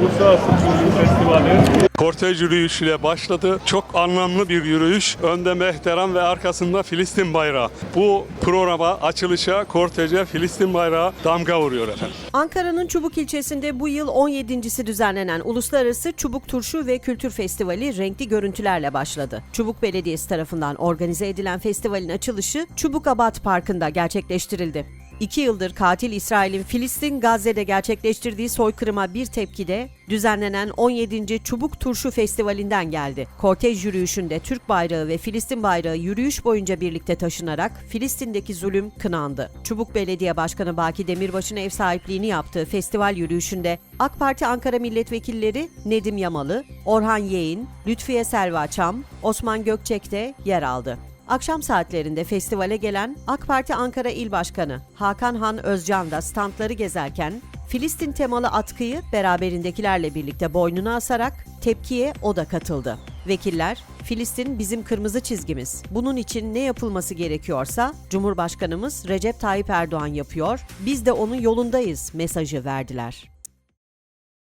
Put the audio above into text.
Uluslararası Turizm Festivali kortej yürüyüşüyle başladı. Çok anlamlı bir yürüyüş. Önde mehteran ve arkasında Filistin bayrağı. Bu programa, açılışa, korteje Filistin bayrağı damga vuruyor efendim. Ankara'nın Çubuk ilçesinde bu yıl 17.si düzenlenen Uluslararası Çubuk Turşu ve Kültür Festivali renkli görüntülerle başladı. Çubuk Belediyesi tarafından organize edilen festivalin açılışı Çubuk Abat Parkı'nda gerçekleştirildi. İki yıldır katil İsrail'in Filistin Gazze'de gerçekleştirdiği soykırıma bir tepkide düzenlenen 17. Çubuk Turşu Festivali'nden geldi. Kortej yürüyüşünde Türk bayrağı ve Filistin bayrağı yürüyüş boyunca birlikte taşınarak Filistin'deki zulüm kınandı. Çubuk Belediye Başkanı Baki Demirbaş'ın ev sahipliğini yaptığı festival yürüyüşünde AK Parti Ankara Milletvekilleri Nedim Yamalı, Orhan Yeğin, Lütfiye Selva Çam, Osman Gökçek de yer aldı. Akşam saatlerinde festivale gelen AK Parti Ankara İl Başkanı Hakan Han Özcan da standları gezerken Filistin temalı atkıyı beraberindekilerle birlikte boynuna asarak tepkiye o da katıldı. Vekiller, Filistin bizim kırmızı çizgimiz. Bunun için ne yapılması gerekiyorsa Cumhurbaşkanımız Recep Tayyip Erdoğan yapıyor, biz de onun yolundayız mesajı verdiler.